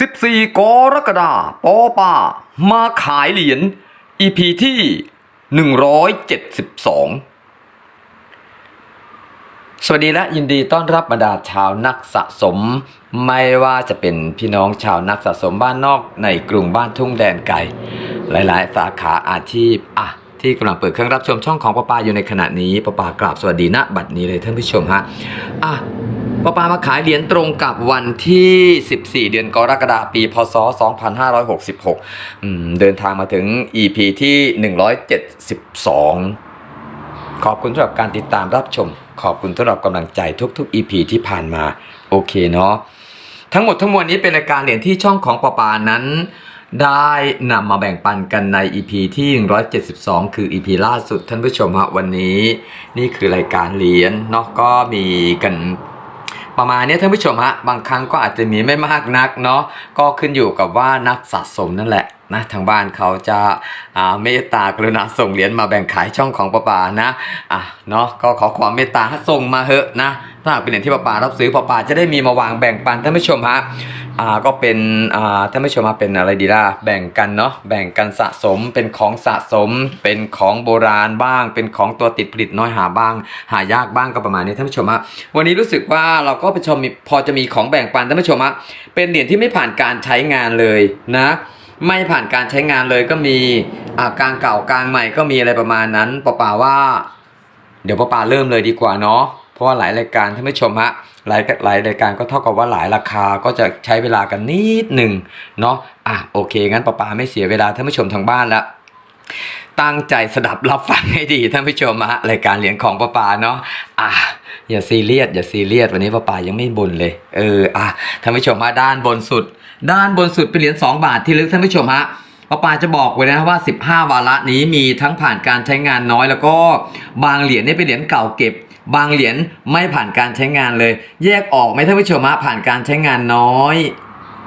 14 กรกฎาปอปามาขายเหรียญ EP ที่ 172 สวัสดีและยินดีต้อนรับบรรดาชาวนักสะสม ไม่ว่าจะเป็นพี่น้องชาวนักสะสมบ้านนอกในกรุงบ้านทุ่งแดนไกล หลายๆ สาขาอาชีพอะที่กำลังเปิดเครื่องรับชมช่องของป้าปาอยู่ในขณะนี้ป้าปากราบสวัสดีณบัดนี้เลยท่านผู้ชมฮะอะ ป้าปามาขายเหรียญตรงกับวันที่ 14 เดือนกรกฎาคมปี พศ 2566 เดินทางมาถึง EP ที่ 172 ขอบคุณสำหรับการติดตามรับชม ขอบคุณสำหรับกำลังใจทุกๆ EP ที่ผ่านมา โอเคเนาะ ทั้งหมดทั้งมวลนี้เป็นรายการเหรียญที่ช่องของปอปานั้นได้นำมาแบ่งปันกันใน EP ที่ 172 คือ EP ล่าสุดท่านผู้ชมฮะวันนี้ นี่คือรายการเหรียญเนาะก็มีกัน ประมาณเนี้ยท่านผู้ชมฮะบางครั้งก็อาจจะมีไม่มากนักเนาะก็ขึ้นอยู่กับว่านักสะสมนั่นแหละ นะทางบ้านเขาจะอาเมตตากรุณาส่งเหรียญมาแบ่งขายช่องของป้าปานะอะเนาะก็ขอความเมตตาส่งมาเหอะนะถ้าเป็นเหรียญที่ป้าปารับซื้อป้าปาจะได้มีมาวางแบ่งปันท่านผู้ชมฮะอ่าก็เป็นอ่าท่านผู้ชมฮะเป็นอะไรดีล่ะแบ่งกันเนาะแบ่งกันสะสมเป็นของสะสม เป็นของโบราณบ้าง เป็นของตัวติดผลิตน้อยหาบ้าง หายากบ้างก็ประมาณนี้ท่านผู้ชมฮะวันนี้รู้สึกว่าเราก็ไปชมพอจะมีของแบ่งปันท่านผู้ชมฮะเป็นเหรียญที่ไม่ผ่านการใช้งานเลยนะ ไม่ผ่านการใช้งานเลยก็มีอ่ากลางเก่ากลางใหม่ก็มีอะไรประมาณนั้นป้าป่าว่า เดี๋ยวป้าป่าเริ่มเลยดีกว่าเนาะเพราะว่าหลายรายการท่านผู้ชมฮะหลายหลายรายการก็เท่ากับว่าหลายราคาก็จะใช้เวลากันนิดหนึ่งเนาะอะโอเค งั้นป้าป่าไม่เสียเวลาท่านผู้ชมทางบ้านล้วตั้งใจสดับรับฟังให้ดีท่านผู้ชมฮะรายการเหรียญของป้าปาเนาะอะ อย่าซีเรียสอย่าซีเรียสวันนี้ป้าปายังไม่บ่นเลย เอออะท่านผู้ชมฮะด้านบนสุด ด้านบนสุดเป็นเหรียญ2บาทที่ลึกท่านผู้ชมฮะป้าปาจะบอกไว้นะว่า 15 วาระนี้มีทั้งผ่านการใช้งานน้อย แล้วก็บางเหรียญนี่เป็นเหรียญเก่าเก็บบางเหรียญไม่ผ่านการใช้งานเลย แยกออกไหมท่านผู้ชมฮะผ่านการใช้งานน้อย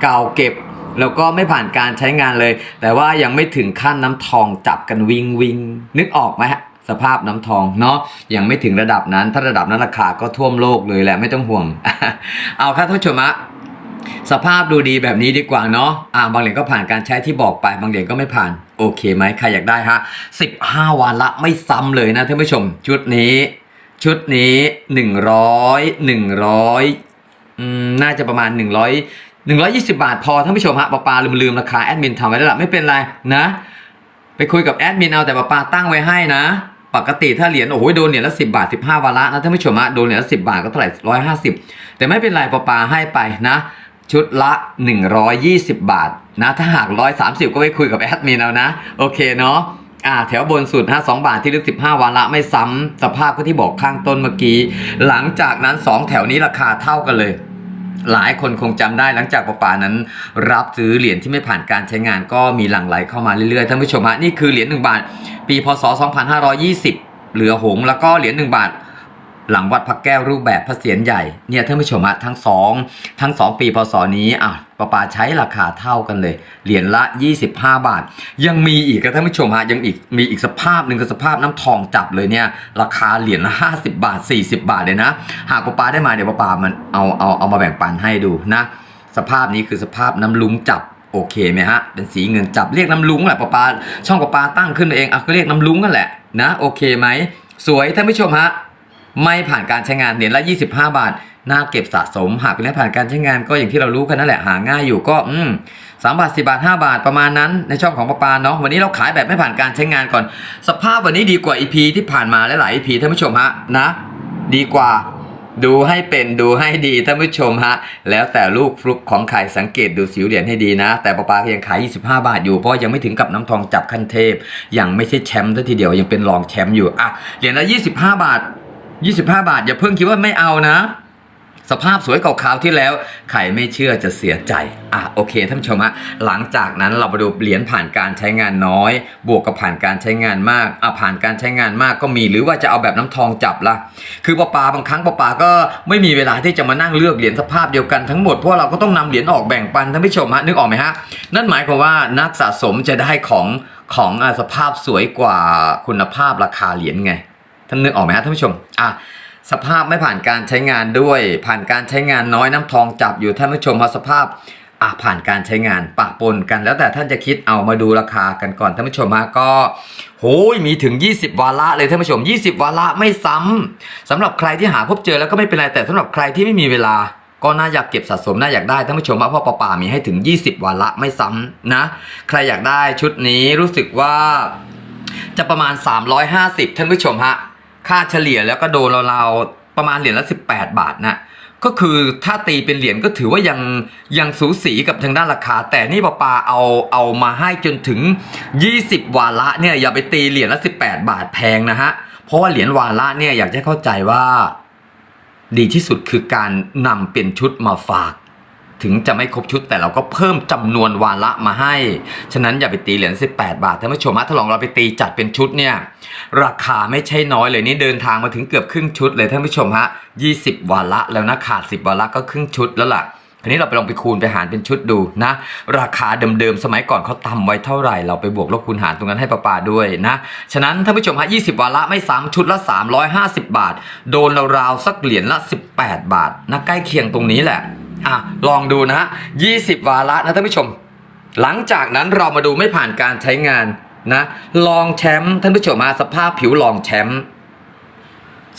เก่าเก็บแล้วก็ไม่ผ่านการใช้งานเลย แต่ว่ายังไม่ถึงขั้นน้ำทองจับกันวิงวิงนึกออกไหมฮะ สภาพน้ำทองเนาะยังไม่ถึงระดับนั้น ถ้าระดับนั้นราคาก็ท่วมโลกเลยแหละไม่ต้องห่วง เอาค่ะท่านชมะสภาพดูดีแบบนี้ดีกว่าเนาะอ่าบางเหรียญก็ผ่านการใช้ที่บอกไป บางเหรียญก็ไม่ผ่าน โอเคไหมใครอยากได้ฮะ 15 วันละไม่ซ้ำเลยนะท่านผู้ชม ชุดนี้ ชุดนี้ 100 100อืมน่าจะประมาณ 100 120 บาทพอท่านผู้ชมฮะปาปาลืมลืมราคาแอดมินทำไว้แล้วล่ะไม่เป็นไรนะ ไปคุยกับแอดมินเอาแต่ปาปาตั้งไว้ให้นะ ปกติถ้าเหรียญโอ้โหโดนเหรียญละ10บาท15วาระนะท่านผู้ชมะโดนเหรียญละ10บาทก็เท่าไหร่150แต่ไม่เป็นไรปาปาให้ไปนะ ชุดละ 120 บาทนะถ้าหาก 130 ก็ไปคุยกับแอดมินเอานะ โอเคเนาะอ่าแถวบนสุด 5 2 บาทที่ลึก 15วาระไม่ซ้ำสภาพก็ที่บอกข้างต้นเมื่อกี้ หลังจากนั้น 2 แถวนี้ราคาเท่ากันเลย หลายคนคงจำได้หลังจากปาปานั้น รับซื้อเหรียญที่ไม่ผ่านการใช้งานก็มีหลั่งไหลเข้ามาเรื่อยๆท่านผู้ชมฮะนี่คือเหรียญ1บาท ปีพศ 2520 เหลือหงแล้วก็เหรียญ1บาท หลังวัดพระแก้วรูปแบบพระเศียรใหญ่เนี่ยท่านผู้ชมฮะทั้งสองทั้งสองปีพศนี้อะปาปาใช้ราคาเท่ากันเลย เหรียญละ 25 บาท ยังมีอีกครับท่านผู้ชมฮะยังอีกมีอีกสภาพหนึ่งคือสภาพน้ำทองจับเลยเนี่ยราคาเหรียญละ50 บาท 40 บาทเลยนะ หากปาปาได้มาเดี๋ยวปาปามันเอาเอาเอามาแบ่งปันให้ดูนะ สภาพนี้คือสภาพน้ำลุงจับโอเคไหมฮะ เป็นสีเงินจับเรียกน้ำลุงแหละปาปาช่องปาปาตั้งขึ้นเองอะก็เรียกน้ำลุงกันแหละนะโอเคไหมสวยท่านผู้ชมฮะ ไม่ผ่านการใช้งานเหรียญละ 25 บาท น่าเก็บสะสม หากเป็นเหรียญผ่านการใช้งานก็อย่างที่เรารู้กันนั่นแหละหาง่ายอยู่ก็อืมสามบาทสิบาทห้าบาทประมาณนั้นในช่องของปาปาเนาะวันนี้เราขายแบบไม่ผ่านการใช้งานก่อน สภาพวันนี้ดีกว่า EP ที่ผ่านมาหลายๆ EP ท่านผู้ชมฮะนะ ดีกว่าดูให้เป็นดูให้ดีท่านผู้ชมฮะ แล้วแต่ลูกฟลุกของใครสังเกตดูสิวเหรียญให้ดีนะ แต่ปาปายังขาย 25 บาทอยู่เพราะยังไม่ถึงกับน้ำทองจับขั้นเทพยังไม่ใช่แชมป์ซะทีเดียวยังเป็นรองแชมป์อยู่อะเหรียญละ 25 บาท 25 บาท อย่าเพิ่งคิดว่าไม่เอานะ สภาพสวยเก่าคราวที่แล้วใครไม่เชื่อจะเสียใจ อะโอเคท่านผู้ชมฮะหลังจากนั้นเรามาดูเหรียญผ่านการใช้งานน้อย บวกกับผ่านการใช้งานมากอะผ่านการใช้งานมากก็มีหรือว่าจะเอาแบบน้ำทองจับล่ะคือปาปาบางครั้งปาปาก็ไม่มีเวลาที่จะมานั่งเลือกเหรียญสภาพเดียวกันทั้งหมดเพราะเราก็ต้องนำเหรียญออกแบ่งปันท่านผู้ชมฮะนึกออกไหมฮะนั่นหมายความว่านักสะสมจะได้ของของอสภาพสวยกว่าคุณภาพราคาเหรียญไง ท่านนึกออกไหมฮะท่านผู้ชมอะสภาพไม่ผ่านการใช้งานด้วย ผ่านการใช้งานน้อยน้ำทองจับอยู่ท่านผู้ชมพอสภาพอะผ่านการใช้งานปะปนกัน แล้วแต่ท่านจะคิดเอามาดูราคากันก่อนท่านผู้ชมฮะก็โหยมีถึง 20 วาระเลยท่านผู้ชม 20 วาระไม่ซ้ำสำหรับใครที่หาพบเจอแล้วก็ไม่เป็นไรแต่สำหรับใครที่ไม่มีเวลาก็น่าอยากเก็บสะสมน่าอยากได้ท่านผู้ชมว่าพ่อปป่ามีให้ถึง 20 วาระไม่ซ้ำนะ ใครอยากได้ชุดนี้รู้สึกว่าจะประมาณ 350 ท่านผู้ชมฮะ ค่าเฉลี่ยแล้วก็โดนราวๆประมาณเหรียญละ 18 บาทนะก็คือถ้าตีเป็นเหรียญก็ถือว่ายังยังสูสีกับทางด้านราคา แต่นี่ปาปาเอาเอามาให้จนถึง 20 วาระเนี่ยอย่าไปตีเหรียญละ 18 บาทแพงนะฮะ เพราะว่าเหรียญวาระเนี่ยอยากจะให้เข้าใจว่า ดีที่สุดคือการนำเป็นชุดมาฝาก ถึงจะไม่ครบชุดแต่เราก็เพิ่มจำนวนวาระมาให้ ฉะนั้นอย่าไปตีเหรียญ18 บาทท่านผู้ชมฮะถ้าลองเราไปตีจัดเป็นชุดเนี่ยราคาไม่ใช่น้อยเลยนี่เดินทางมาถึงเกือบครึ่งชุดเลยท่านผู้ชมฮะ20 วาระแล้วนะขาด 10 วาระก็ครึ่งชุดแล้วล่ะทีนี้เราไปลองไปคูณไปหารเป็นชุดดูนะ ราคาเดิมๆสมัยก่อนเขาทำไว้เท่าไหร่ เราไปบวกลบคูณหารตรงนั้นให้ป้าปาด้วยนะ ฉะนั้นท่านผู้ชมฮะ20 วาระไม่ซ้ำชุดละ 350 บาท โดนราวๆสักเหรียญละ 18 บาทนะใกล้เคียงตรงนี้แหละ อะลองดูนะฮะ20 วาระนะท่านผู้ชม หลังจากนั้นเรามาดูไม่ผ่านการใช้งานนะลองแชมป์ท่านผู้ชมมาสภาพผิวลองแชมป์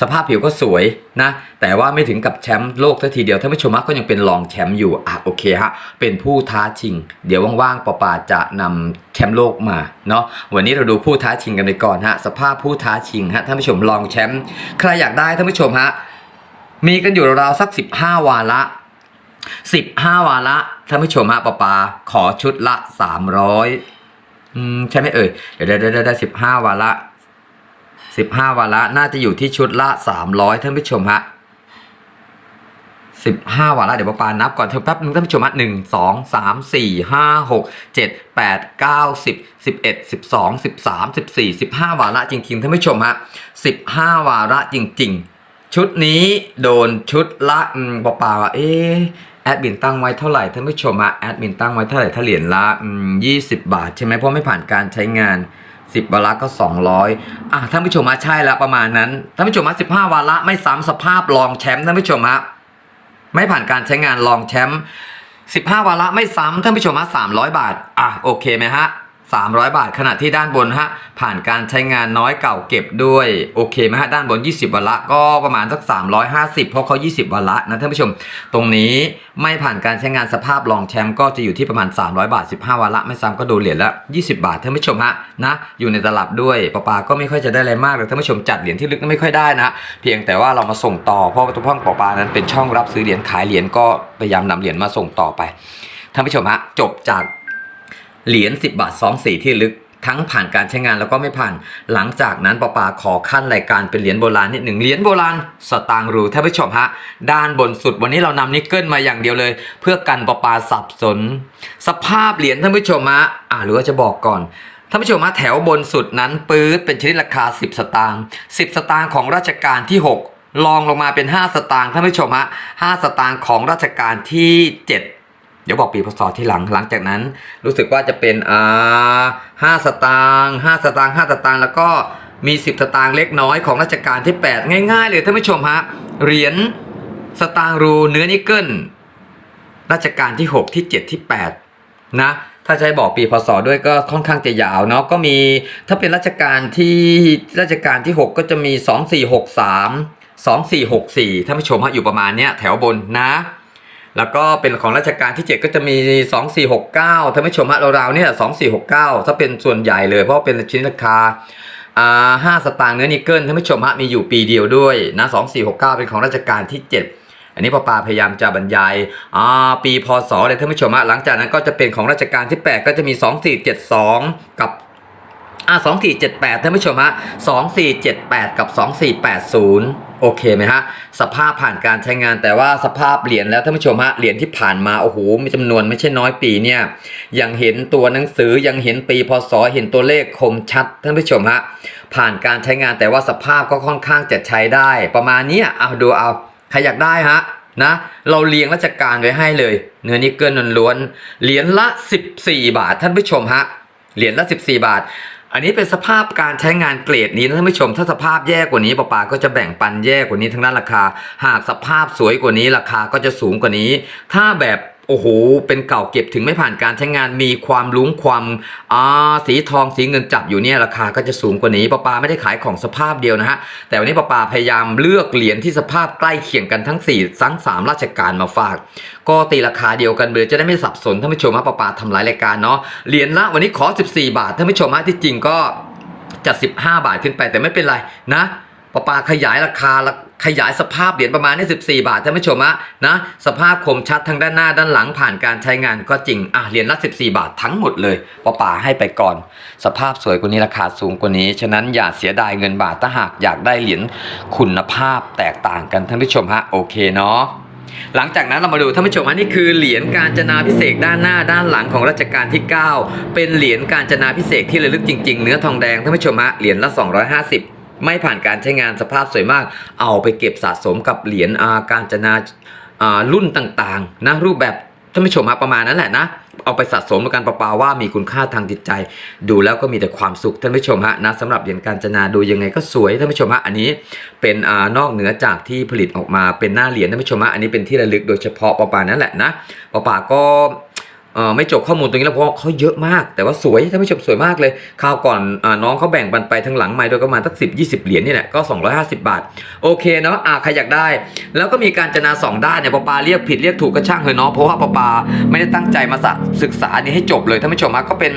สภาพผิวก็สวยนะ แต่ว่าไม่ถึงกับแชมป์โลกสัทีเดียวท่านผู้ชมก็ยังเป็นรองแชมป์อยู่อะโอเคฮะเป็นผู้ท้าชิง เดี๋ยวว่างๆปอปาจะนำแชมป์โลกมาเนาะวันนี้เราดูผู้ท้าชิงกันไปก่อนฮะสภาพผู้ท้าชิงฮะท่านผู้ชมรองแชมป์ใครอยากได้ท่านผู้ชมฮะมีกันอยู่ราวๆสัก 15 วาระ สิบห้าวาระท่านผู้ชมฮะปอปาขอชุดละสามร้อยอืมใช่ไหมเอ่ยเดี๋ยวเดี๋ยวเดี๋ยวสิบห้าวาระสิบห้าวาระน่าจะอยู่ที่ชุดละสามร้อยท่านผู้ชมฮะสิบห้าวาระเดี๋ยวปปานับก่อนเถอะแป๊บนึงท่านผู้ชมฮะหนึ่งสองสามสี่ห้าหกเจ็ดแปดเก้าสิบสิบเอ็ดสิบสองสิบสามสิบสี่สิบห้าวาระจริงๆท่านผู้ชมฮะสิบห้าวาระจริง ๆ ชุดนี้โดนชุดละอืมปอปาว่าเอ๊ะ แอดมินตั้งไว้เท่าไหร่ท่านผู้ชมอะแอดมินตั้งไว้เท่าไหร่ถ้าเหรียญละยี่สิบบาท ใช่ไหมเพราะไม่ผ่านการใช้งานสิบวาระก็สองร้อยอะท่านผู้ชมมาใช่แล้วประมาณนั้นท่านผู้ชมมาสิบห้าวาระไม่ซ้ำสภาพรองแชมป์ท่านผู้ชมฮะไม่ผ่านการใช้งานรองแชมป์สิบห้าวาระไม่ซ้ำท่านผู้ชมมาสามร้อยบาทอะโอเคไหมฮะ สามร้อยบาทขณะที่ด้านบนฮะผ่านการใช้งานน้อยเก่าเก็บด้วยโอเคไหมฮะด้านบน 20วาระก็ประมาณสัก 350 เพราะเขา 20วาระนะท่านผู้ชม ตรงนี้ไม่ผ่านการใช้งานสภาพรองแชมป์ก็จะอยู่ที่ประมาณ 300 บาท 15วาระไม่ซ้ำก็โดนเหรียญละ 20 บาทท่านผู้ชมฮะนะอยู่ในตลับด้วยปะปาก็ไม่ค่อยจะได้อะไรมากเลยท่านผู้ชมจัดเหรียญที่ลึกไม่ค่อยได้นะเพียงแต่ว่าเรามาส่งต่อเพราะว่าทุกห้องปะปานั้นเป็นช่องรับซื้อเหรียญขายเหรียญก็พยายามนำเหรียญมาส่งต่อไปท่านผู้ชมฮะจบจาก เหรียญ10 บาท2สีที่ลึกทั้งผ่านการใช้งานแล้วก็ไม่ผ่าน หลังจากนั้นปอปาขอขั้นรายการเป็นเหรียญโบราณนิดหนึ่งเหรียญโบราณสตางรูท่านผู้ชมฮะ ด้านบนสุดวันนี้เรานำนิกเกิลมาอย่างเดียวเลย เพื่อกันปอปาสับสน สภาพเหรียญท่านผู้ชมฮะอ่าหรือว่าจะบอกก่อนท่านผู้ชมฮะแถวบนสุดนั้นปื๊ดเป็นชนิดราคา 10 สตางค์10 สตางค์ของราชการที่ 6 ลองลงมาเป็น 5 สตางค์ท่านผู้ชมฮะ5สตางค์ของราชการที่ 7 เดี๋ยวบอกปีพศที่หลังหลังจากนั้น รู้สึกว่าจะเป็นอ่าห้าสตางค์ห้าสตางค์ห้าสตางค์แล้วก็มีสิบสตางค์เล็กน้อยของรัชกาลที่ 8 ง่ายๆเลยท่านผู้ชมฮะเหรียญสตางค์รูเนื้อนิกเกิลรัชกาลที่ 6 ที่ 7 ที่ 8 นะถ้าให้บอกปีพศด้วยก็ค่อนข้างจะยาวเนาะก็มีถ้าเป็นรัชกาลที่รัชกาลที่ 6 ก็จะมี 2463 2464ท่านผู้ชมฮะอยู่ประมาณเนี้ยแถวบนนะ แล้วก็เป็นของราชการที่ 7 ก็จะมี 2469ท่านผู้ชมฮะราวๆเนี่ย2469 ถ้าเป็นส่วนใหญ่เลยเพราะเป็นชิ้นราคาอ่าห้าสตางค์เนื้อนิกเกิลท่านผู้ชมฮะมีอยู่ปีเดียวด้วยนะ2469 เป็นของราชการที่ 7อันนี้ปอปาพยายามจะบรรยายอ่าปีพศเลยท่านผู้ชมะหลังจากนั้นก็จะเป็นของราชการที่ 8 ก็จะมี 2472 กับอ่า2478ท่านผู้ชมฮะ2478 กับ 2480โอเคไหมฮะสภาพผ่านการใช้งานแต่ว่าสภาพเหรียญแล้วท่านผู้ชมฮะเหรียญที่ผ่านมาโอ้โหมีจำนวนไม่ใช่น้อยปีเนี่ยยังเห็นตัวหนังสือยังเห็นปีพศเห็นตัวเลขคมชัดท่านผู้ชมฮะผ่านการใช้งานแต่ว่าสภาพก็ค่อนข้างจะใช้ได้ ประมาณนี้เอาดูเอาใครอยากได้ฮะนะเราเรียงราชการไว้ให้เลย เนื้อนิกเกิลล้วนเหรียญละ 14 บาทท่านผู้ชมฮะเหรียญละ 14 บาท อันนี้เป็นสภาพการใช้งานเกรดนี้นะท่านผู้ชม ถ้าสภาพแย่กว่านี้ปะปาก็จะแบ่งปันแย่กว่านี้ทั้งด้านราคา หากสภาพสวยกว่านี้ราคาก็จะสูงกว่านี้ ถ้าแบบ โอ้โห เป็นเก่าเก็บถึงไม่ผ่านการใช้งาน มีความลุ้งความอ่าสีทองสีเงินจับอยู่เนี่ยราคาก็จะสูงกว่านี้ป้าปาไม่ได้ขายของสภาพเดียวนะฮะ แต่วันนี้ป้าปาพยายามเลือกเหรียญที่สภาพใกล้เคียงกันทั้ง4ทั้งสามราชการมาฝาก ก็ตีราคาเดียวกันเลยจะได้ไม่สับสนท่านผู้ชมฮะป้าปาทำหลายรายการเนาะ เหรียญละวันนี้ขอ 14 บาทท่านผู้ชมฮะที่จริงก็จาก15 บาทขึ้นไปแต่ไม่เป็นไรนะ ปะปาขยายราคาละขยายสภาพเหรียญประมาณนี้14 บาทท่านผู้ชมะนะสภาพคมชัดทั้งด้านหน้าด้านหลังผ่านการใช้งานก็จริงอะเหรียญละ14 บาททั้งหมดเลยปะปาให้ไปก่อน สภาพสวยกว่านี้ราคาสูงกว่านี้ ฉะนั้นอย่าเสียดายเงินบาทถ้าหากอยากได้เหรียญคุณภาพแตกต่างกันท่านผู้ชมฮะโอเคเนาะหลังจากนั้นเรามาดูท่านผู้ชมฮะนี่คือเหรียญการจนาพิเศษด้านหน้าด้านหลังของรัชกาลที่ 9 เป็นเหรียญการจนาพิเศษที่ระลึกจริง ๆ เนื้อทองแดงท่านผู้ชมฮะเหรียญละ 250 ไม่ผ่านการใช้งานสภาพสวยมาก เอาไปเก็บสะสมกับเหรียญอาการจนาอ่ารุ่นต่างๆนะรูปแบบท่านผู้ชมฮะประมาณนั้นแหละนะเอาไปสะสมกันประปาว่ามีคุณค่าทางจิตใจ ดูแล้วก็มีแต่ความสุขท่านผู้ชมฮะนะสำหรับเหรียญการจนาดูยังไงก็สวยท่านผู้ชมฮะอันนี้เป็นอ่านอกเหนือจากที่ผลิตออกมาเป็นหน้าเหรียญท่านผู้ชมฮะอันนี้เป็นที่ระลึกโดยเฉพาะประปานั่นแหละนะประปาก็ ไม่จบข้อมูลตรงนี้แล้วเพราะเขาเยอะมาก แต่ว่าสวยท่านผู้ชมสวยมากเลยคราวก่อนอน้องเขาแบ่งปันไปทั้งหลังไม่โดยประมาณสักสิบยี่สิบเหรียญนี่แหละก็ 250 บาท โอเคเนาะอ่าใครอยากได้ แล้วก็มีการจนาสองด้านเนี่ยปปาเรียกผิดเรียกถูกก็ช่างเลยเนาะเพราะว่าปปาไม่ได้ตั้งใจมาศึกษานี้ให้จบเลยท่านผู้ชมาก็เป็น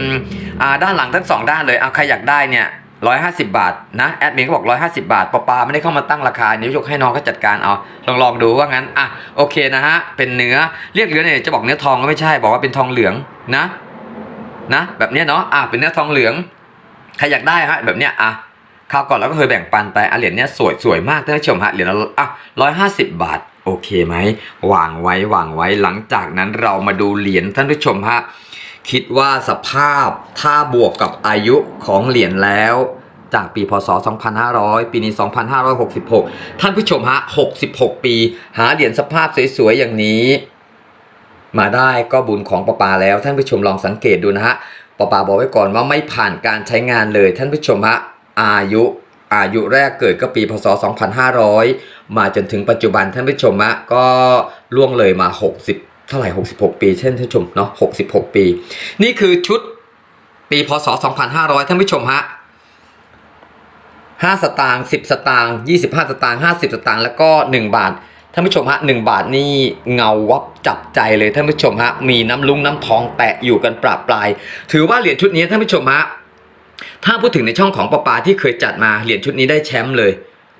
ด้านหลังทั้งสองด้านเลยอ่าใครอยากได้เนี่ย ร้อยห้าสิบาทนะแอดมินก็บอกร้อยห้าสิบาทปอปาไม่ได้เข้ามาตั้งราคานิ้วยกให้น้องก็จัดการเอาลองลองดูว่างั้นอะโอเคนะฮะเป็นเนื้อเรียกเนื้อเนี่ยจะบอกเนื้อทองก็ไม่ใช่บอกว่าเป็นทองเหลืองนะ นะ แบบเนี้ยเนาะอะเป็นเนื้อทองเหลืองใครอยากได้ฮะแบบเนี้ยอะคราวก่อนเราก็เคยแบ่งปันไปอะเหรียญเนี้ยสวยสวยมากท่านผู้ชมฮะเหรียญละอะร้อยห้าสิบบาทโอเคไหมวางไว้วางไว้หลังจากนั้นเรามาดูเหรียญท่านผู้ชมฮะ คิดว่าสภาพถ้าบวกกับอายุของเหรียญแล้ว จากปีพศ 2500 ปีนี้ 2566 ท่านผู้ชมฮะ 66 ปี หาเหรียญสภาพสวยๆ อย่างนี้ มาได้ก็บุญของปอปาแล้ว ท่านผู้ชมลองสังเกตดูนะฮะปอปาบอกไว้ก่อนว่าไม่ผ่านการใช้งานเลย ท่านผู้ชมฮะ อายุอายุแรกเกิดก็ปีพศ 2500 มาจนถึงปัจจุบันท่านผู้ชมฮะก็ล่วงเลยมา 60 เท่าไหร่ 66 ปี เช่นท่านชมเนาะ66 ปี นี่คือชุดปีพศ 2500 ท่านผู้ชมฮะ5สตางค์10 สตางค์25 สตางค์50 สตางค์แล้วก็ 1 บาทท่านผู้ชมฮะหนึ่งบาทนี่เงาวับจับใจเลยท่านผู้ชมฮะมีน้ำลุงน้ำทองแตะอยู่กันปราบปลาย ถือว่าเหรียญชุดนี้ท่านผู้ชมฮะถ้าพูดถึงในช่องของปอปาที่เคยจัดมาเหรียญชุดนี้ได้แชมป์เลย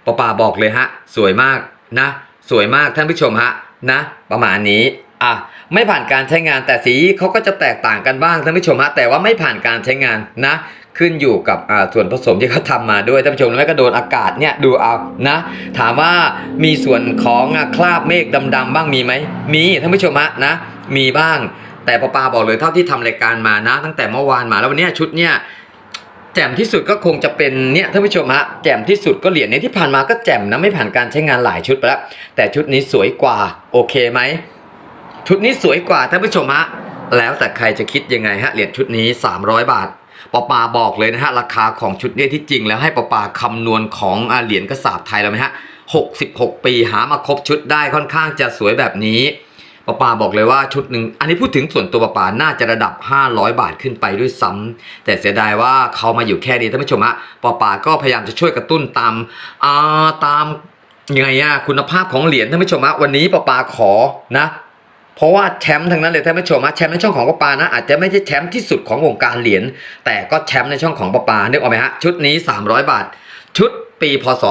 ปอปาบอกเลยฮะ สวยมากนะ สวยมากท่านผู้ชมฮะนะ ประมาณนี้ อะไม่ผ่านการใช้งานแต่สีเขาก็จะแตกต่างกันบ้างท่านผู้ชมฮะแต่ว่าไม่ผ่านการใช้งานนะ ขึ้นอยู่กับอ่าส่วนผสมที่เขาทำมาด้วยท่านผู้ชมแล้วก็โดนอากาศเนี่ยดูเอานะ ถามว่ามีส่วนของคราบเมฆดำๆบ้างมีไหมมีท่านผู้ชมฮะนะ มีบ้าง แต่ปอปาบอกเลยเท่าที่ทำรายการมานะ ตั้งแต่เมื่อวานมาแล้ววันนี้ชุดเนี่ยแจ่มที่สุดก็คงจะเป็นเนี่ยท่านผู้ชมฮะแจ่มที่สุดก็เหรียญเนี้ที่ผ่านมาก็แจ่มนะไม่ผ่านการใช้งานหลายชุดไปแล้วแต่ชุดนี้สวยกว่าโอเคไหม ชุดนี้สวยกว่าท่านผู้ชมฮะแล้วแต่ใครจะคิดยังไงฮะเหรียญชุดนี้ 300 บาทปอปาบอกเลยนะฮะราคาของชุดนี้ที่จริงแล้วให้ปอปาคำนวณของอเหรียญกระสาบไทยแล้วไหมฮะ66 ปีหามาครบชุดได้ค่อนข้างจะสวยแบบนี้ปอปาบอกเลยว่าชุดหนึ่งอันนี้พูดถึงส่วนตัวปอปาน่าจะระดับ 500 บาทขึ้นไปด้วยซ้ำแต่เสียดายว่าเขามาอยู่แค่นี้ท่านผู้ชมฮะปอปาก็พยายามจะช่วยกระตุ้นตามอ่าตามยังไงอะคุณภาพของเหรียญท่านผู้ชมฮะวันนี้ปอปาขอนะ เพราะว่าแชมป์ทั้งนั้นเลยท่านผู้ชมฮะแชมป์ในช่องของปปานะอาจจะไม่ใช่แชมป์ที่สุดของวงการเหรียญแต่ก็แชมป์ในช่องของปปานึกออกไหมฮะชุดนี้ 300 บาท ชุดปีพศ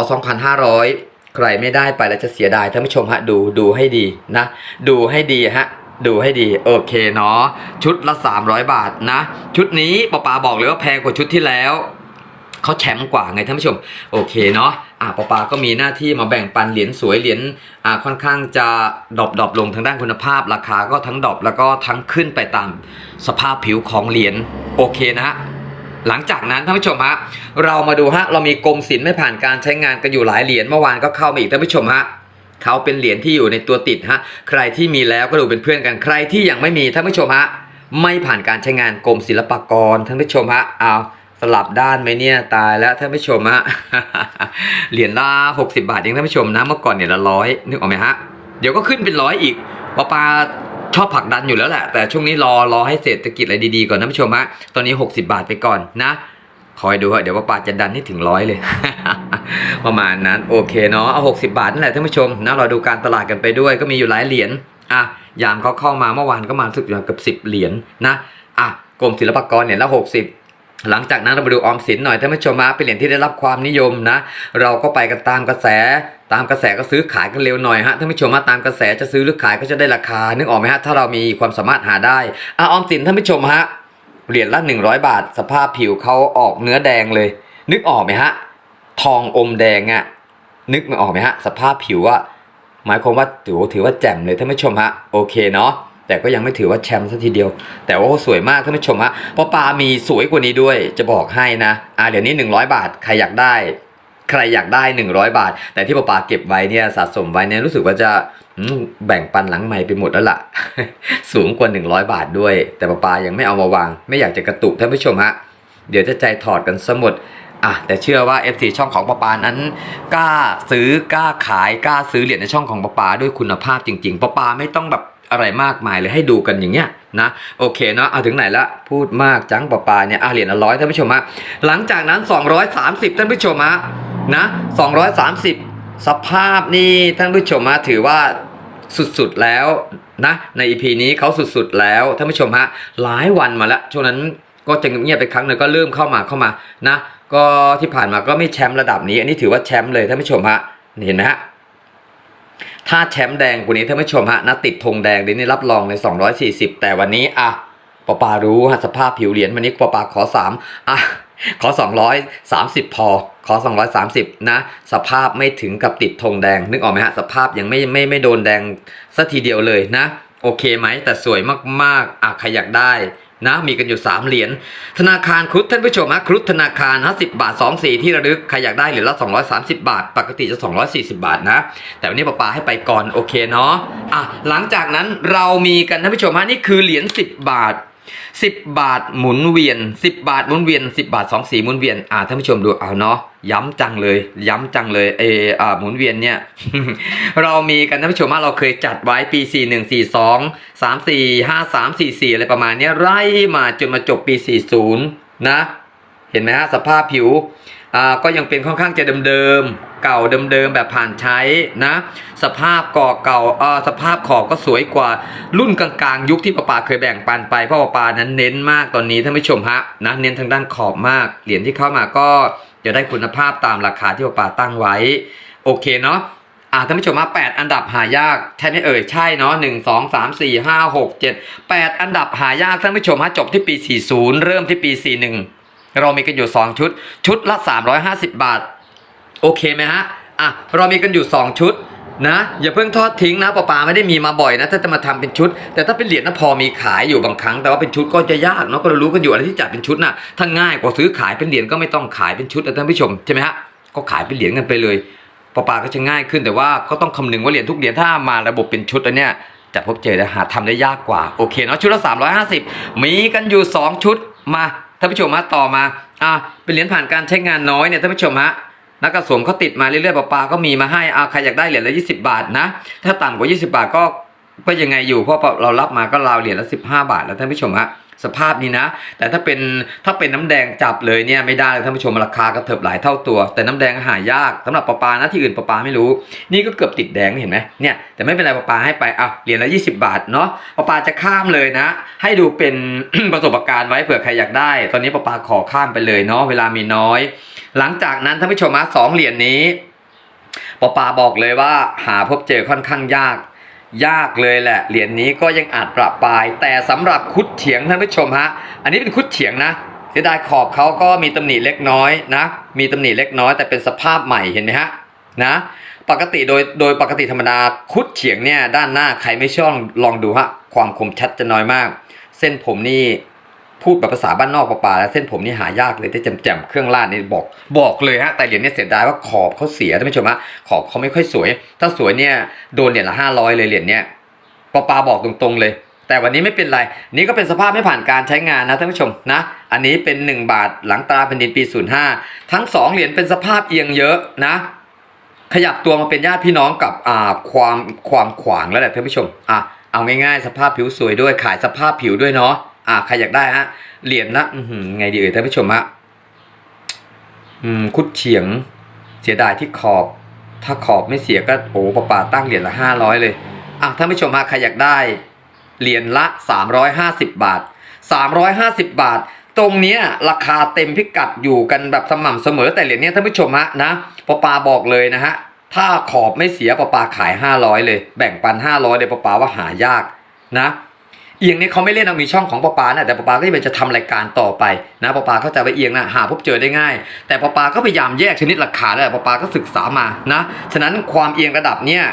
2500 ใครไม่ได้ไปแล้วจะเสียดายท่านผู้ชมฮะดูดูให้ดีนะ ดูให้ดีฮะดูให้ดีโอเคเนาะชุดละ 300 บาทนะ ชุดนี้ปปาบอกเลยว่าแพงกว่าชุดที่แล้ว เขาแชมป์กว่าไงท่านผู้ชม โอเคเนาะอ่าปอปาก็มีหน้าที่มาแบ่งปันเหรียญสวยเหรียญอ่าค่อนข้างจะดรอปดรอปลงทางด้านคุณภาพ ราคาก็ทั้งดรอปแล้วก็ทั้งขึ้นไปตามสภาพผิวของเหรียญโอเคนะฮะหลังจากนั้นท่านผู้ชมฮะเรามาดูฮะเรามีกรมศิลป์ไม่ผ่านการใช้งานกันอยู่หลายเหรียญเมื่อวานก็เข้ามาอีกท่านผู้ชมฮะเขาเป็นเหรียญที่อยู่ในตัวติดฮะใครที่มีแล้วก็ดูเป็นเพื่อนกันใครที่ยังไม่มีท่านผู้ชมฮะไม่ผ่านการใช้งานกรมศิลปากรท่านผู้ชมฮะเอา ลับด้านไหมเนี่ยตายแล้วท่านผู้ชมฮะเหรียญละหกสิบาทเองท่านผู้ชมนะเมื่อก่อนเนี่ยละร้อยนึกออกไหมฮะเดี๋ยวก็ขึ้นเป็นร้อยอีกปาปลาชอบผลักดันอยู่แล้วแหละ แต่ช่วงนี้รอรอให้เศรษฐกิจอะไรดีๆก่อนท่านผู้ชมฮะตอนนี้ 60 บาทไปก่อนนะคอยดูฮะเดี๋ยวว่าปาจะดันให้ถึงร้อยเลย ประมาณนั้นโอเคเนาะเอา60บาทนั่นแหละท่านผู้ชมนะเราดูการตลาดกันไปด้วยก็มีอยู่หลายเหรียญอะยามเขาเข้ามาเมื่อวานก็มาสึกอย่างเกือบสิบเหรียญนะอะกรมศิลปากรเหรียละ60 หลังจากนั้นเรามาดูออมสินหน่อยท่านผู้ชมมาเป็นเหรียญที่ได้รับความนิยมนะ เราก็ไปกันตามกระแส ตามกระแสก็ซื้อขายกันเร็วหน่อยฮะท่านผู้ชมมาตามกระแสจะซื้อหรือขายก็จะได้ราคานึกออกไหมฮะถ้าเรามีความสามารถหาได้อะออมสินท่านผู้ชมฮะเหรียญละ 100 บาท สภาพผิวเขาออกเนื้อแดงเลย นึกออกไหมฮะทองอมแดงอะนึกไม่ออกไหมฮะสภาพผิวอะหมายความว่าถือว่าถือว่าแจ่มเลยท่านผู้ชมฮะโอเคเนาะ แต่ก็ยังไม่ถือว่าแชมป์ซะทีเดียว แต่ว่าสวยมากท่านผู้ชมฮะเพราะปลามีสวยกว่านี้ด้วย จะบอกให้นะอ่าเดี๋ยวนี้ 100 บาทใครอยากได้ ใครอยากได้ 100 บาท แต่ที่ปาปาเก็บไว้เนี่ยสะสมไว้เนี่ยรู้สึกว่าจะแบ่งปันหลังใหม่ไปหมดแล้วล่ะ สูงกว่า 100 บาทด้วย แต่ปาปายังไม่เอามาวาง ไม่อยากจะกระตุกท่านผู้ชมฮะเดี๋ยวจะใจถอดกันสมดอะแต่เชื่อว่า FC ช่องของปาปานั้นกล้าซื้อกล้าขายกล้าซื้อเหรียญในช่องของปาปาด้วยคุณภาพจริงๆปาปาไม่ต้องแบบ อะไรมากมายเลยให้ดูกันอย่างเงี้ยนะโอเคเนาะเอาถึงไหนละพูดมากจังปาปาเนี่ยอะเหรียญร้อยท่านผู้ชมฮะหลังจากนั้น 230 ท่านผู้ชมฮะนะ230 สภาพนี่ท่านผู้ชมฮะถือว่าสุดๆแล้วนะใน EP นี้เขาสุดๆแล้วท่านผู้ชมฮะหลายวันมาแล้วช่วงนั้นก็จะเงียบไปครั้งหนึงก็เริ่มเข้ามาเข้ามานะก็ที่ผ่านมาก็ไม่แชมป์ระดับนี้ อันนี้ถือว่าแชมป์เลยท่านผู้ชมฮะเห็นไหมฮะ ถ้าแชมป์แดงกว่านี้ท่านผู้ชมฮะนะติดธงแดงเดี๋ยวนี้รับรองใน240 แต่วันนี้อะปอปารู้ฮะสภาพผิวเหรียญวันนี้ปอปาขอ3อะขอ 230 พอ ขอ 230 นะ สภาพไม่ถึงกับติดธงแดง นึกออกไหมฮะ สภาพยังไม่ไม่ไม่โดนแดงสัทีเดียวเลยนะ โอเคไหม แต่สวยมากๆอะใครอยากได้ นะมีกันอยู่ 3 เหรียญธนาคารครุฑท่านผู้ชมฮะครุฑธนาคารฮะสิบาท2สีที่ระลึกใครอยากได้เหรียญละ 230 บาท ปกติจะ 240 บาทนะ แต่วันนี้ป้าปาให้ไปก่อนโอเคเนาะอะหลังจากนั้นเรามีกันท่านผู้ชมฮะนี่คือเหรียญ10 บาท 10 บาทหมุนเวียน 10 บาทหมุนเวียน 10 บาท 2 สีหมุนเวียนอ่าท่านผู้ชมดูเอาเนาะย้ำจังเลย ย้ำจังเลยเอออ่าหมุนเวียนเนี่ย เรามีกันท่านผู้ชมว่าเราเคยจัดไว้ปี 4 1 4 2 3 4 5 3 4 4 อะไรประมาณเนี้ยไล่มาจนมาจบปี 40 นะ เห็นไหมฮะสภาพผิวก็ยังเป็นค่อนข้างจะเดิมๆเก่าเดิมๆแบบผ่านใช้นะ สภาพก่อเก่าสภาพขอบก็สวยกว่ารุ่นกลางๆ ยุคที่ป้าปาเคยแบ่งปันไปเพราะป้าปานั้นเน้นมากตอนนี้ท่านผู้ชมฮะนะเน้นทางด้านขอบมาก เหรียญที่เข้ามาก็จะได้คุณภาพตามราคาที่ป้าปาตั้งไว้ โอเคเนาะอ่าท่านผู้ชมมา8อันดับหายากใช่ไหมเอ่ยใช่เนาะหนึ่งสองสามสี่ห้าหกเจ็ดแปดอันดับหายากท่านผู้ชมฮะจบที่ปี 40 เริ่มที่ปี 41 เรามีกันอยู่ 2 ชุด ชุดละ 350 บาท โอเคไหมฮะอะเรามีกันอยู่ 2 ชุดนะอย่าเพิ่งทอดทิ้งนะปอปาไม่ได้มีมาบ่อยนะถ้าจะมาทำเป็นชุด แต่ถ้าเป็นเหรียญนะพอมีขายอยู่บางครั้ง แต่ว่าเป็นชุดก็จะยากเนาะก็รู้กันอยู่อะไรที่จัดเป็นชุดน่ะถ้าง่ายกว่าซื้อขายเป็นเหรียญก็ไม่ต้องขายเป็นชุดนะท่านผู้ชมใช่ไหมฮะก็ขายเป็นเหรียญกันไปเลยปอปาก็จะง่ายขึ้นแต่ว่าก็ต้องคำนึงว่าเหรียญทุกเหรียญถ้ามาระบบเป็นชุดอันเนี้ยจะพบเจอและหาทำได้ยากกว่าโอเคเนาะชุดละ350 มีกันอยู่ 2 ชุดมา ท่านผู้ชมมาต่อมาอ่าเป็นเหรียญผ่านการใช้งานน้อยเนี่ยท่านผู้ชมฮะนักกระสมเขาติดมาเรื่อยๆปอปาก็มีมาให้อ่าใครอยากได้เหรียญละ 20 บาทนะ ถ้าต่ำกว่า 20 บาทก็ก็ยังไงอยู่เพราะเรารับมาก็ราวเหรียญละ 15 บาทแล้วท่านผู้ชมฮะ สภาพนี้นะ แต่ถ้าเป็นถ้าเป็นน้ำแดงจับเลยเนี่ยไม่ได้เลยท่านผู้ชมราคากระเถิบหลายเท่าตัว แต่น้ำแดงหายากสำหรับปลาปลานะที่อื่นปลาปลาไม่รู้ นี่ก็เกือบติดแดงเห็นไหมเนี่ยแต่ไม่เป็นไรปลาปลาให้ไปอะเหรียญละ20 บาทเนาะปลาปลาจะข้ามเลยนะ ให้ดูเป็นประสบการณ์ไว้เผื่อใครอยากได้ ตอนนี้ปลาปลาขอข้ามไปเลยเนาะเวลามีน้อย หลังจากนั้นท่านผู้ชมมาสองเหรียญนี้ปลาปลาบอกเลยว่าหาพบเจอค่อนข้างยาก ยากเลยแหละ เหรียญนี้ก็ยังอาจประปาย แต่สำหรับคุดเฉียงท่านผู้ชมฮะ อันนี้เป็นคุดเฉียงนะเสียดายขอบเขาก็มีตำหนิเล็กน้อยนะ มีตำหนิเล็กน้อยแต่เป็นสภาพใหม่เห็นไหมฮะนะ ปกติโดยโดยปกติธรรมดาคุดเฉียงเนี่ยด้านหน้าใครไม่ชอบลองดูฮะความคมชัดจะน้อยมาก เส้นผมนี่ พูดแบบภาษาบ้านนอกป่าๆแล้วเส้นผมนี่หายากเลยที่แจ่มๆเครื่องลาดนี่บอกบอกเลยฮะแต่เหรียญเนี่ยเสียดายว่าขอบเขาเสียท่านผู้ชมฮะขอบเขาไม่ค่อยสวย ถ้าสวยเนี่ยโดนเหรียญละห้าร้อยเลยเหรียญเนี่ยปอปาบอกตรงๆเลยแต่วันนี้ไม่เป็นไร นี่ก็เป็นสภาพไม่ผ่านการใช้งานนะท่านผู้ชมนะ อันนี้เป็น 1 บาทหลังตราแผ่นดินปี 05 ทั้ง 2 เหรียญเป็นสภาพเอียงเยอะนะ ขยับตัวมาเป็นญาติพี่น้องกับอ่าความความขวางแล้วแหละท่านผู้ชมอะเอาง่ายๆ สภาพผิวสวยด้วยขายสภาพผิวด้วยเนาะ อ่าใครอยากได้ฮะเหรียญละอืไงดีเอ่ยท่านผู้ชมฮะอืมคุดเฉียงเสียดายที่ขอบ ถ้าขอบไม่เสียก็โอ้ปะป่าตั้งเหรียญละห้าร้อยเลยอะท่านผู้ชมฮะใครอยากได้เหรียญละสามร้อยห้าสิบบาทสามร้อยห้าสิบบาท ตรงเนี้ยราคาเต็มพิกัดอยู่กันแบบสม่ำเสมอแต่เหรียญเนี้ยท่านผู้ชมฮะนะปะปาบอกเลยนะฮะถ้าขอบไม่เสียปะปาขาย500เลย แบ่งปัน500เลยปะปาว่าหายากนะ เอียงเนี่ยเขาไม่เล่นเอามีช่องของปะปานะแต่ปะปาก็จะเป็นจะทำรายการต่อไปนะปะปาเข้าใจว่าเอียงนะหาพบเจอได้ง่าย แต่ปะปาก็พยายามแยกชนิดราคาแล้วปะปาก็ศึกษามานะฉะนั้นความเอียงระดับเนี่ย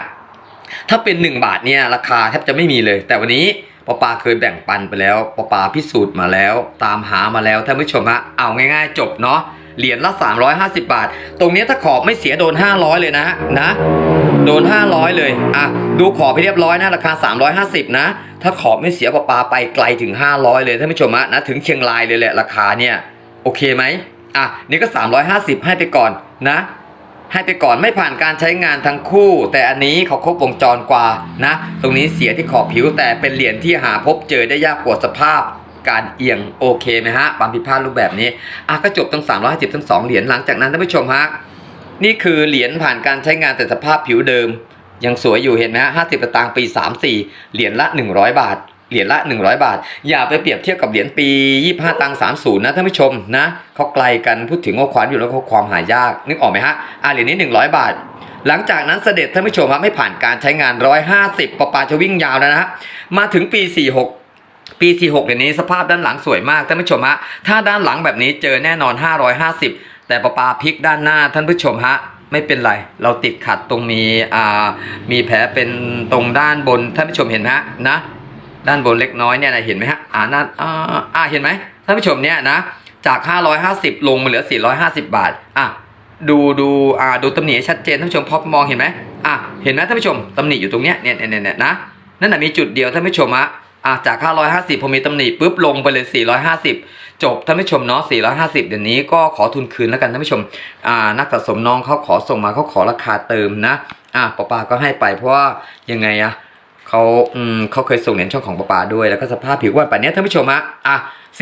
ถ้าเป็น 1 บาทเนี่ยราคาแทบจะไม่มีเลย แต่วันนี้ปะปาเคยแบ่งปันไปแล้วปะปาพิสูจน์มาแล้ว ตามหามาแล้วท่านผู้ชมฮะเอาง่าย ๆ จบเนาะเหรียญละ 350 บาท ตรงนี้ถ้าขอบไม่เสียโดน 500 เลยนะนะ โดน 500 เลยอะดูขอบไปเรียบร้อยนะราคา 350 นะ ถ้าขอบไม่เสียปลาปาไปไกลถึง 500 เลยท่านผู้ชมฮะนะถึงเชียงรายเลยแหละราคาเนี่ยโอเคไหมอะนี่ก็ 350 ให้ไปก่อนนะ ให้ไปก่อนไม่ผ่านการใช้งานทั้งคู่ แต่อันนี้เขาครบวงจรกว่านะ ตรงนี้เสียที่ขอบผิวแต่เป็นเหรียญที่หาพบเจอได้ยากกว่าสภาพการเอียงโอเคไหมฮะความผิดพลาดรูปแบบนี้อะก็จบทั้ง350ทั้ง2เหรียญหลังจากนั้นท่านผู้ชมฮะนี่คือเหรียญผ่านการใช้งานแต่สภาพผิวเดิม ยังสวยอยู่เห็นไหมฮะห้าสิบตางค์ปี34เหรียญละ100บาทเหรียญละ 100 บาท อย่าไปเปรียบเทียบกับเหรียญปี 25 ตังค์30 นะท่านผู้ชมนะเขาไกลกันพูดถึงว่าความอยู่แล้วเขาความหายาก นึกออกไหมฮะอ่าเหรียญนี้ 100 บาท หลังจากนั้นเสด็จท่านผู้ชมครับไม่ผ่านการใช้งาน 150ปะปาจะวิ่งยาวแล้วนะฮะมาถึงปี 46ปี 46เดี๋ยวนี้สภาพด้านหลังสวยมากท่านผู้ชมฮะถ้าด้านหลังแบบนี้เจอแน่นอน 550 แต่ปะปาพลิกด้านหน้าท่านผู้ชมฮะ ไม่เป็นไร เราติดขัดตรงมีอ่ามีแผลเป็นตรงด้านบนท่านผู้ชมเห็นไหมฮะนะด้านบนเล็กน้อยเนี่ยนะเห็นไหมฮะอ่านั่นอ่าอ่าเห็นไหมท่านผู้ชมเนี่ยนะจาก 550 ลงมาเหลือ 450 บาทอะดูดูอ่าดูตำหนิชัดเจนท่านผู้ชมพอมองเห็นไหมอะเห็นไหมท่านผู้ชมตำหนิอยู่ตรงเนี้ยเนี่ยเนี่ยเนี่ยนะนั่นน่ะมีจุดเดียวท่านผู้ชมฮะอะจาก 550พอมีตำหนิปุ๊บลงไปเลย 450 จบท่านผู้ชมเนาะ450 เดี๋ยวนี้ก็ขอทุนคืนแล้วกันท่านผู้ชมอ่านักสะสมน้องเขาขอส่งมาเขาขอราคาเติมนะอะป้าปาก็ให้ไปเพราะว่ายังไงอะเขาอืมเขาเคยส่งเหรียญช่องของป้าปาด้วยแล้วก็สภาพผิววันป่านนี้ท่านผู้ชมฮะอะ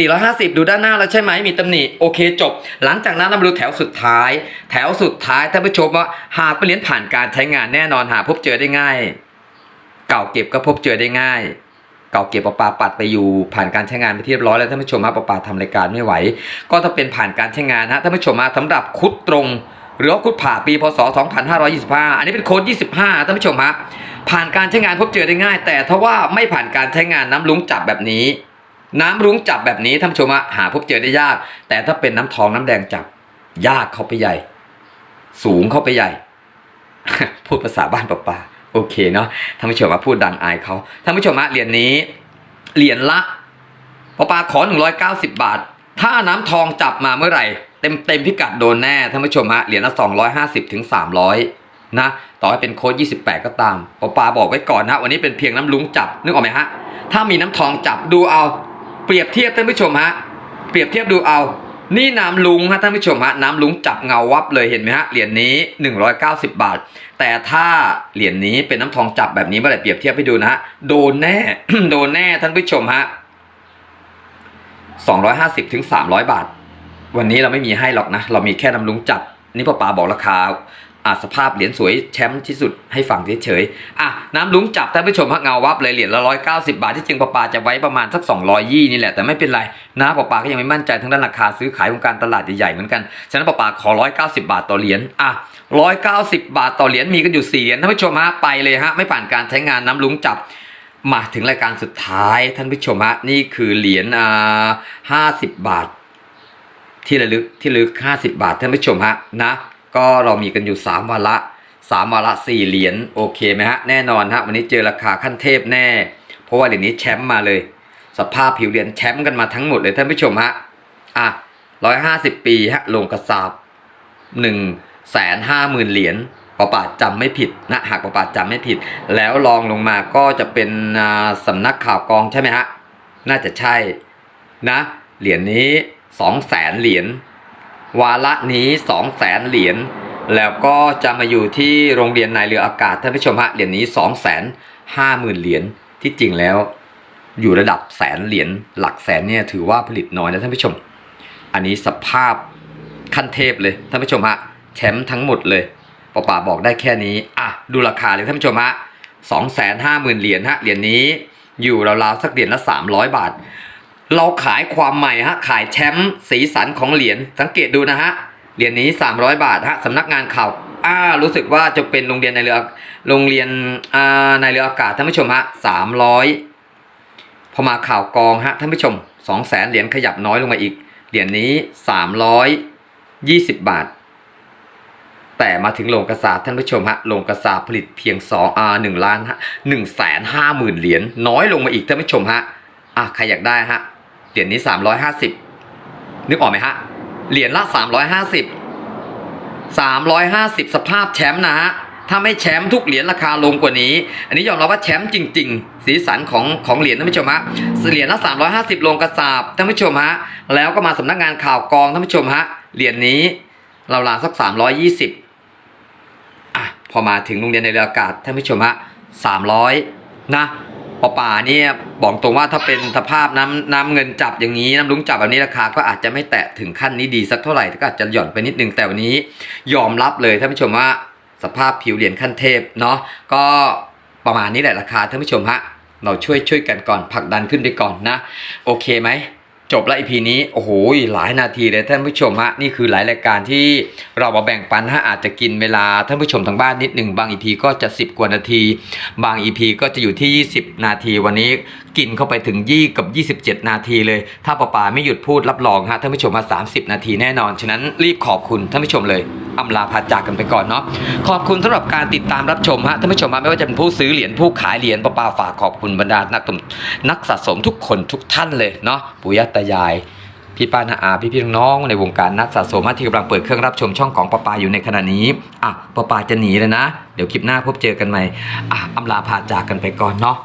450 ดูด้านหน้าแล้วใช่ไหมมีตำหนิโอเคจบ หลังจากนั้นเรามาดูแถวสุดท้าย แถวสุดท้ายท่านผู้ชมว่าหากเป็นเหรียญผ่านการใช้งานแน่นอนหาพบเจอได้ง่าย เก่าเก็บก็พบเจอได้ง่าย เก่าเก็บปลาปาปัดไปอยู่ผ่านการใช้งานไปที่เรียบร้อยแล้วท่านผู้ชมฮะปลาปาทำรายการไม่ไหว ก็ถ้าเป็นผ่านการใช้งานฮะท่านผู้ชมฮะสำหรับคุดตรงหรือว่าคุดผ่าปีพศ 2525 อันนี้เป็นโค้ด 25 ท่านผู้ชมฮะผ่านการใช้งานพบเจอได้ง่าย แต่ถ้าว่าไม่ผ่านการใช้งานน้ำลุงจับแบบนี้ น้ำรุ้งจับแบบนี้ท่านผู้ชมฮะหาพบเจอได้ยาก แต่ถ้าเป็นน้ำทองน้ำแดงจับยากเข้าไปใหญ่ สูงเข้าไปใหญ่ พูดภาษาบ้านปะปา โอเคเนาะท่านผู้ชมมาพูดดังอายเขาท่านผู้ชมฮะเหรียญนี้เหรียญละปะปาขอ 190 บาท ถ้าน้ำทองจับมาเมื่อไหร่ เต็มเต็มพิกัดโดนแน่ท่านผู้ชมฮะเหรียญละ250ถึง300นะต่อให้เป็นโค้ด28 ก็ตามปะปาบอกไว้ก่อนนะวันนี้เป็นเพียงน้ำลุงจับนึกออกไหมฮะถ้ามีน้ำทองจับดูเอา เปรียบเทียบท่านผู้ชมฮะเปรียบเทียบดูเอา นี่น้ำลุงฮะท่านผู้ชมฮะน้ำลุงจับเงาวับเลยเห็นไหมฮะเหรียญนี้ 190 บาท แต่ถ้าเหรียญนี้เป็นน้ำทองจับแบบนี้เมื่อไหร่เปรียบเทียบให้ดูนะฮะโดนแน่โดนแน่ท่านผู้ชมฮะ250ถึง300 บาท วันนี้เราไม่มีให้หรอกนะ เรามีแค่น้ำลุงจับ นี่ป้าปาบอกราคา อ่าสภาพเหรียญสวยแชมป์ที่สุดให้ฟังเฉยๆอะน้ำลุงจับท่านผู้ชมฮะเงาวับเลยเหรียญละร้อยเก้าสิบาทที่จริงป้าปาจะไว้ประมาณสักสองร้อยยี่นี่แหละแต่ไม่เป็นไรนะป้าปาก็ยังไม่มั่นใจทั้งด้านราคาซื้อขายวงการตลาดใหญ่ๆเหมือนกันฉะนั้นป้าปาขอร้อยเก้าสิบาทต่อเหรียญอะร้อยเก้าสิบาทต่อเหรียญมีกันอยู่สี่เหรียญท่านผู้ชมฮะไปเลยฮะไม่ผ่านการใช้งานน้ำลุงจับมาถึงรายการสุดท้ายท่านผู้ชมฮะนี่คือเหรียญอ่าห้าสิบบาท ที่ระลึกที่ระลึก50บาทท่านผู้ชมฮะนะ ก็เรามีกันอยู่ 3วาระ3วาระ4เหรียญโอเคไหมฮะแน่นอนฮะวันนี้เจอราคาขั้นเทพแน่ เพราะว่าเหรียญนี้แชมป์มาเลย สภาพผิวเหรียญแชมป์กันมาทั้งหมดเลยท่านผู้ชมฮะอะ150 ปีฮะลงกระสาบ1 5 0 0 0 0เหรียญประปาจำไม่ผิดนะหากประปาจำไม่ผิด แล้วลองลงมาก็จะเป็นอ่าสำนักข่าวกองใช่ไหมฮะน่าจะใช่นะเหรียญนี้สองแสนเหรียญ วาระนี้สองแสนเหรียญแล้วก็จะมาอยู่ที่โรงเรียนนายเรืออากาศท่านผู้ชมฮะเหรียญนี้สองแสนห้าหมื่นเหรียญที่จริงแล้ว อยู่ระดับแสนเหรียญหลักแสนเนี่ยถือว่าผลิตน้อยนะท่านผู้ชม อันนี้สภาพขั้นเทพเลยท่านผู้ชมฮะแชมป์ทั้งหมดเลยปอป่าบอกได้แค่นี้อะดูราคาเลยท่านผู้ชมฮะสองแสนห้าหมื่นเหรียญฮะเหรียญนี้อยู่ราวๆสักเหรียญละสามร้อยบาท เราขายความใหม่ฮะขายแชมป์สีสันของเหรียญสังเกตดูนะฮะเหรียญนี้ 300 บาทฮะสำนักงานข่าวอ่ารู้สึกว่าจะเป็นโรงเรียนในเรือโรงเรียนอ่าในเรืออากาศท่านผู้ชมฮะ300พอมาข่าวกองฮะท่านผู้ชม2 0 0แสนเหรียญขยับน้อยลงมาอีกเหรียญนี้320บาท แต่มาถึงโรงกระสาท่านผู้ชมฮะโรงกระสาผลิตเพียง2อ่า1ล้านฮะหนึ่งแสนห้าหมื่นเหรียญน้อยลงมาอีกท่านผู้ชมฮะอะใครอยากได้ฮะ เหรียญนี้350นึกออกไหมฮะ เหรียญละ350 350สภาพแชมป์นะฮะถ้าไม่แชมป์ทุกเหรียญราคาลงกว่านี้ อันนี้ยอมรับว่าแชมป์จริง ๆ สีสันของของเหรียญท่านผู้ชมฮะเหรียญละ350 ลงกระสาบท่านผู้ชมฮะ แล้วก็มาสำนักงานข่าวกองท่านผู้ชมฮะ เหรียญนี้เราลาสัก 320อะพอมาถึงโรงเรียนในเรืออากาศท่านผู้ชมฮะสามร้อยนะ ปอป่าเนี่ยบอกตรงว่าถ้าเป็นสภาพน้ำน้ำเงินจับอย่างนี้น้ำลุงจับแบบนี้ราคาก็อาจจะไม่แตะถึงขั้นนี้ดีสักเท่าไหร่ก็อาจจะหย่อนไปนิดนึงแต่วันนี้ยอมรับเลยท่านผู้ชมว่าสภาพผิวเหรียญขั้นเทพเนาะก็ประมาณนี้แหละราคาท่านผู้ชมฮะเราช่วยช่วยกันก่อนผลักดันขึ้นไปก่อนนะ โอเคไหม จบแล้วอีพีนี้โอ้โหหลายนาทีเลยท่านผู้ชมฮะนี่คือหลายรายการที่เรามาแบ่งปันฮะอาจจะกินเวลาท่านผู้ชมทางบ้านนิดหนึ่งบางอีพีก็จะ 10 กว่านาที บางอีพีก็จะอยู่ที่ 20 นาทีวันนี้กินเข้าไปถึงยี่กับ 27 นาทีเลย ถ้าปาปาไม่หยุดพูดรับรองฮะท่านผู้ชมมา 30 นาทีแน่นอน ฉะนั้นรีบขอบคุณท่านผู้ชมเลยอำลาพาจากกันไปก่อนเนาะขอบคุณสำหรับการติดตามรับชมฮะท่านผู้ชมฮะไม่ว่าจะเป็นผู้ซื้อเหรียญผู้ขายเหรียญปาปาฝากขอบคุณบรรดานักตุนักสะสมทุกคนทุกท่านเลยเนาะปู่ย่าตายายพี่ป้านาอาพี่พี่น้องในวงการนักสะสมที่กำลังเปิดเครื่องรับชมช่องของปาปาอยู่ในขณะนี้อะปาปาจะหนีเลยนะ เดี๋ยวคลิปหน้าพบเจอกันใหม่อะอำลาพาจากกันไปก่อนเนาะ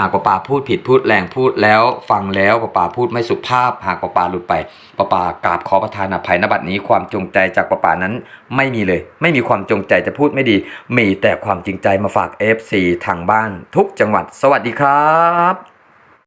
หากปาปาพูดผิดพูดแรงพูดแล้ว ฟังแล้วปาปาพูดไม่สุภาพ หากปาปาหลุดไปปาปากราบขอประทานอภัยนบัดนี้ความจงใจจากปาปานั้นไม่มีเลย ไม่มีความจงใจจะพูดไม่ดี มีแต่ความจริงใจมาฝาก FC ทางบ้านทุกจังหวัด สวัสดีครับ